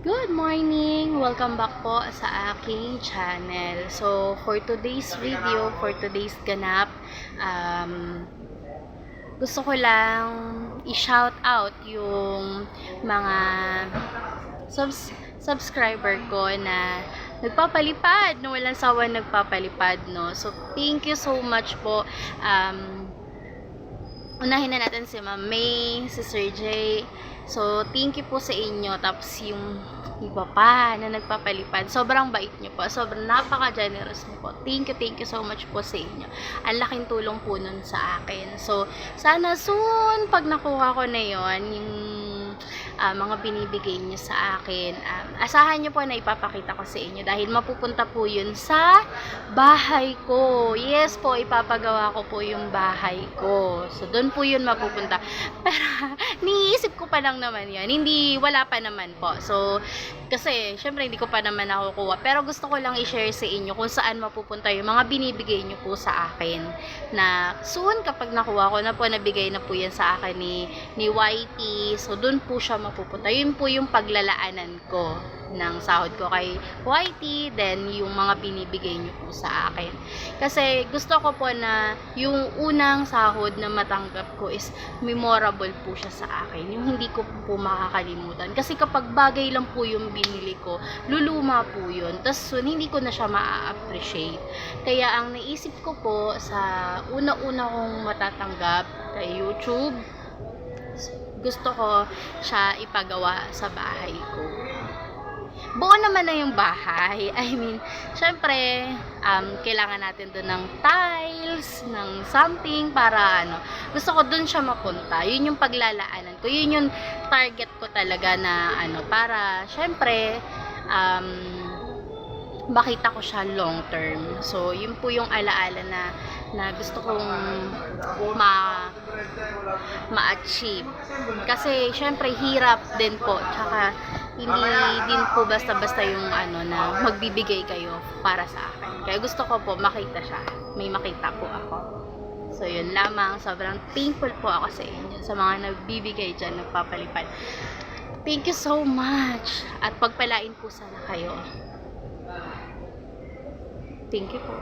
Good morning! Welcome back po sa aking channel. So, for today's video, for today's ganap, um, gusto ko lang i-shout out yung mga subs subscriber ko na nagpapalipad, no walang sawa nagpapalipad, no. So, thank you so much po. Um, unahin na natin si Ma'am May, si Sir J. So, thank you po sa inyo. Tapos yung iba pa na nagpapalipad. Sobrang bait niyo po. Sobrang napaka-generous niyo po. Thank you, thank you so much po sa inyo. Ang laking tulong po nun sa akin. So, sana soon, pag nakuha ko na yon yung ah, mga binibigay niyo sa akin, um, asahan niyo po na ipapakita ko sa inyo dahil mapupunta po yun sa bahay ko. Yes po, ipapagawa ko po yung bahay ko. So, doon po yun mapupunta. Pero, niisip ko pa lang naman yan. Hindi, wala pa naman po. So, kasi, syempre, hindi ko pa naman nakukuha. Pero gusto ko lang i-share sa inyo kung saan mapupunta yung mga binibigay nyo po sa akin. Na, soon, kapag nakuha ko na po, nabigay na po yan sa akin ni, ni YT. So, doon po siya mapupunta. Yun po yung paglalaanan ko ng sahod ko kay YT, then yung mga binibigay nyo po sa akin. Kasi gusto ko po na yung unang sahod na matanggap ko is memorable po siya sa akin. Yung hindi ko po makakalimutan. Kasi kapag bagay lang po yung binili ko, luluma po yun. Tapos soon, hindi ko na siya ma-appreciate. Kaya ang naisip ko po sa una-una kong matatanggap kay YouTube, gusto ko siya ipagawa sa bahay ko buo naman na yung bahay. I mean, syempre, um, kailangan natin doon ng tiles, ng something para ano. Gusto ko doon siya mapunta. Yun yung paglalaanan ko. Yun yung target ko talaga na ano, para syempre, um, makita ko siya long term. So, yun po yung alaala na na gusto kong ma ma-achieve. Kasi syempre hirap din po. Tsaka hindi din po basta-basta yung ano na magbibigay kayo para sa akin. Kaya gusto ko po makita siya. May makita po ako. So yun lamang. Sobrang thankful po ako sa inyo. Sa mga nagbibigay dyan, nagpapalipad. Thank you so much. At pagpalain po sana kayo. Thank you po.